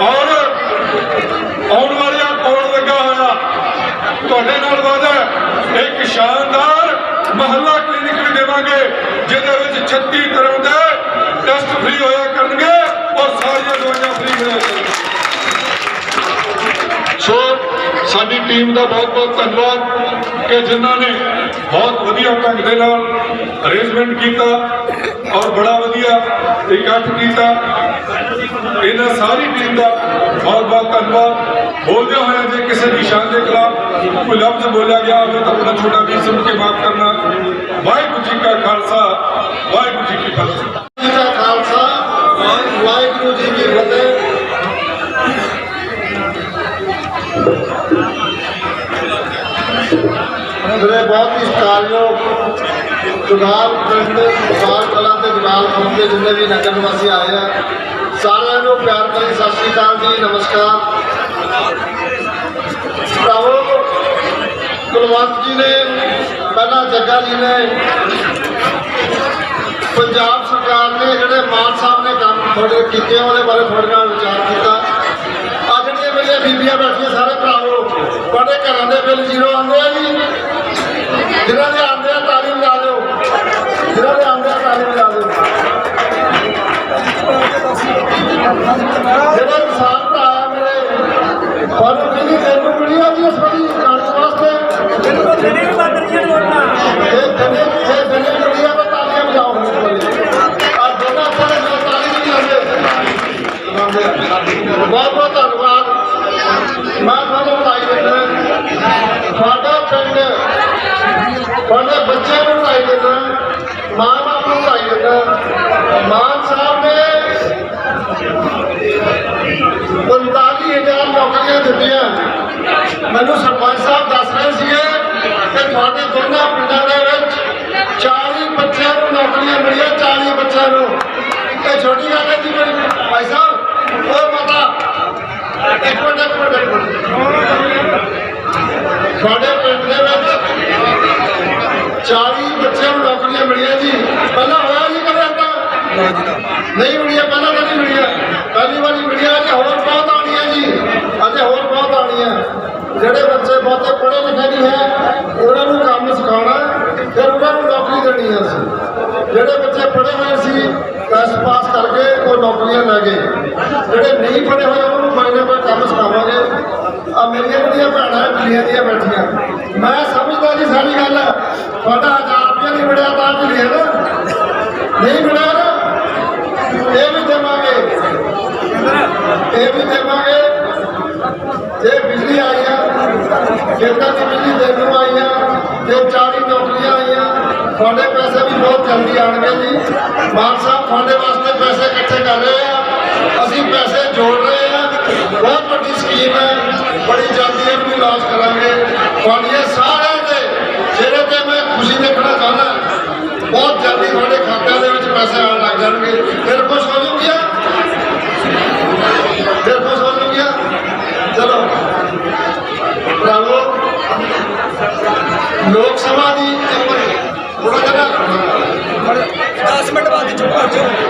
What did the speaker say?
ਔਰ ਆਉਣ ਵਾਲਿਆ ਕੋਲ ਲੱਗਾ ਹੋਇਆ ਤੁਹਾਡੇ ਨਾਲ ਵਾਅਦਾ ਹੈ, ਇੱਕ ਸ਼ਾਨਦਾਰ ਮਹੱਲਾ ਕਲੀਨਿਕ ਵੀ ਦੇਵਾਂਗੇ ਜਿਹਦੇ ਵਿੱਚ 36 ਤਰ੍ਹਾਂ ਦੇ ਟੈਸਟ ਫ੍ਰੀ ਹੋਇਆ ਕਰਨਗੇ ਔਰ ਸਾਰੀਆਂ ਦਵਾਈਆਂ ਫ੍ਰੀ ਹੋਇਆ ਕਰਨਗੀਆਂ ਸੋ ਸਾਡੀ ਟੀਮ ਦਾ ਬਹੁਤ ਬਹੁਤ ਧੰਨਵਾਦ ਕਿ ਜਿਨ੍ਹਾਂ ਨੇ ਬਹੁਤ ਵਧੀਆ ਢੰਗ ਦੇ ਨਾਲ ਅਰੇਂਜਮੈਂਟ ਕੀਤਾ ਔਰ ਬੜਾ ਵਧੀਆ ਇਕੱਠ ਕੀਤਾ। ਇਹਨਾਂ ਸਾਰੀ ਟੀਮ ਦਾ ਬਹੁਤ ਬਹੁਤ ਧੰਨਵਾਦ। ਬੋਲਦਿਆਂ ਹੋਇਆ ਜੇ ਕਿਸੇ ਦੀ ਸ਼ਾਨ ਦੇ ਖਿਲਾਫ ਕੋਈ ਲਫ਼ਜ਼ ਬੋਲਿਆ ਗਿਆ ਹੋਵੇ ਤਾਂ ਆਪਣਾ ਛੋਟਾ ਵੀਰ ਸਮਝ ਕੇ ਮਾਫ ਕਰਨਾ। ਵਾਹਿਗੁਰੂ ਜੀ ਕਾ ਖਾਲਸਾ, ਵਾਹਿਗੁਰੂ ਜੀ ਕੀ ਫਤਿਹ। ਬਹੁਤ ਹੀ ਸਤਿਕਾਰਯੋਗ ਜੁਗਾਲ ਪਿੰਡ ਜੁਗਾਲ ਕਲਾਂ ਤੇ ਜੁਗਾਲ ਕੌਮ ਦੇ ਜਿੰਨੇ ਵੀ ਨਗਰ ਨਿਵਾਸੀ ਆਏ ਆ ਸਾਰਿਆਂ ਨੂੰ ਪਿਆਰ ਭਰੀ ਸਤਿ ਸ਼੍ਰੀ ਅਕਾਲ ਜੀ ਨਮਸਕਾਰ ਭਰਾਵੋ ਕੁਲਵੰਤ ਜੀ ਨੇ ਪਹਿਲਾਂ ਜੱਗਾ ਜੀ ਨੇ ਪੰਜਾਬ ਸਰਕਾਰ ਨੇ ਜਿਹੜੇ ਮਾਨ ਸਾਹਿਬ ਨੇ ਕੰਮ ਤੁਹਾਡੇ ਕੀਤੇ ਆ, ਉਹਦੇ ਬਾਰੇ ਤੁਹਾਡੇ ਨਾਲ ਵਿਚਾਰ ਕੀਤਾ ਆ ਜਿਹੜੀਆਂ ਮੇਰੀਆਂ ਬੀਬੀਆਂ ਬੈਠੀਆਂ ਸਾਰੇ ਭਰਾਵੋ ਤੁਹਾਡੇ ਘਰਾਂ ਦੇ ਪਿੰਡ ਤੁਹਾਡੇ ਬੱਚਿਆਂ ਨੂੰ ਵਧਾਈ ਦਿੰਦਾ ਮਾਂ ਬਾਪ ਨੂੰ ਵਧਾਈ ਦਿੰਦਾ ਮਾਨ ਸਾਹਿਬ ਨੇ 45000 ਨੌਕਰੀਆਂ ਦਿੱਤੀਆਂ ਮੈਨੂੰ ਸਰਪੰਚ ਸਾਹਿਬ ਦੱਸ ਰਹੇ ਸੀਗੇ ਕਿ ਤੁਹਾਡੇ ਦੋਨਾਂ ਪਿੰਡਾਂ ਦੇ ਵਿੱਚ 40 ਬੱਚਿਆਂ ਨੂੰ ਨੌਕਰੀਆਂ ਮਿਲੀਆਂ 40 ਬੱਚਿਆਂ ਨੂੰ ਇਹ ਛੋਟੀ ਗੱਲ ਹੈ ਜੀ ਮੇਰੀ ਭਾਈ ਸਾਹਿਬ ਉਹ ਪਤਾ ਇੱਕ ਮਿੰਟ ਇੱਕ ਮਿੰਟ ਇੱਕ ਮਿੰਟ ਤੁਹਾਡੇ ਪਿੰਡ ਦੇ ਵਿੱਚ 40 ਬੱਚਿਆਂ ਨੂੰ ਨੌਕਰੀਆਂ ਮਿਲੀਆਂ ਜੀ ਪਹਿਲਾਂ ਹੋਇਆ ਜੀ ਕਦੇ ਏਦਾਂ ਨਹੀਂ ਮਿਲੀਆਂ ਪਹਿਲਾਂ ਤਾਂ ਨਹੀਂ ਮਿਲੀਆਂ ਪਹਿਲੀ ਵਾਰੀ ਮਿਲੀਆਂ ਅਜੇ ਹੋਰ ਬਹੁਤ ਆਉਣੀਆਂ ਜੀ ਅਜੇ ਹੋਰ ਬਹੁਤ ਆਉਣੀਆਂ ਜਿਹੜੇ ਬੱਚੇ ਬਹੁਤੇ ਪੜ੍ਹੇ ਲਿਖੇ ਨਹੀਂ ਹੈ, ਉਹਨਾਂ ਨੂੰ ਕੰਮ ਸਿਖਾਉਣਾ ਫਿਰ ਉਹਨਾਂ ਨੂੰ ਨੌਕਰੀ ਦੇਣੀ ਹੈ ਅਸੀਂ। ਜਿਹੜੇ ਬੱਚੇ ਪੜ੍ਹੇ ਹੋਏ ਸੀ ਟੈਸਟ ਪਾਸ ਕਰਕੇ ਉਹ ਨੌਕਰੀਆਂ ਲੈ ਗਏ। ਜਿਹੜੇ ਨਹੀਂ ਪੜ੍ਹੇ ਹੋਏ, ਉਹਨਾਂ ਨੂੰ ਕੋਈ ਨਾ ਕੋਈ ਕੰਮ ਸਿਖਾਵਾਂਗੇ। ਆ ਮੇਰੀਆਂ ਜਿਹੜੀਆਂ ਭੈਣਾਂ ਦਿੱਲੀਆਂ ਦੀਆਂ ਬੈਠੀਆਂ, ਮੈਂ ਸਮਝਦਾ ਜੀ ਸਾਰੀ ਗੱਲ। ਤੁਹਾਡਾ 1000 ਰੁਪਏ ਨਹੀਂ ਮਿਲਿਆ ਤਾਂ ਦਿੱਲੀ ਨਾ ਨਹੀਂ ਮਿਲਿਆ ਨਾ ਇਹ ਵੀ ਦੇਵਾਂਗੇ ਇਹ ਵੀ ਦੇਵਾਂਗੇ ਜੇ ਬਿਜਲੀ ਆਈ ਆ ਖੇਤਾਂ ਦੀ ਬਿਜਲੀ ਦੇਣ ਨੂੰ ਆਈਆਂ ਆ ਜੇ 40 ਨੌਕਰੀਆਂ ਆਈਆਂ। ਤੁਹਾਡੇ ਪੈਸੇ ਵੀ ਬਹੁਤ ਜਲਦੀ ਆਣਗੇ ਜੀ। ਮਾਨ ਸਾਹਿਬ, ਤੁਹਾਡੇ ਵਾਸਤੇ ਪੈਸੇ ਇਕੱਠੇ ਕਰ ਰਹੇ ਆ। ਅਸੀਂ ਪੈਸੇ ਜੋੜ ਰਹੇ ਆ। ਬਹੁਤ ਵੱਡੀ ਸਕੀਮ ਹੈ। ਬੜੀ ਜਲਦੀ ਇਹਨੂੰ ਵੀ ਲਾਂਚ ਕਰਾਂਗੇ। ਤੁਹਾਡੀਆਂ ਸਾਰਿਆਂ ਦੇ ਚਿਹਰੇ ਤੇ ਮੈਂ ਖੁਸ਼ੀ ਦੇਖਣਾ ਚਾਹੁੰਦਾ, ਬਹੁਤ ਜਲਦੀ ਤੁਹਾਡੇ ਖਾਤਿਆਂ ਦੇ ਵਿੱਚ ਪੈਸੇ ਆਉਣ ਲੱਗ ਜਾਣਗੇ। ਫਿਰ ਲੋਕ ਸਭਾ ਦੀ ਇੱਕ ਜਿਹਾ 10 ਮਿੰਟ ਬਾਅਦ ਚੁੱਪ ਕਰ ਜਾਓ।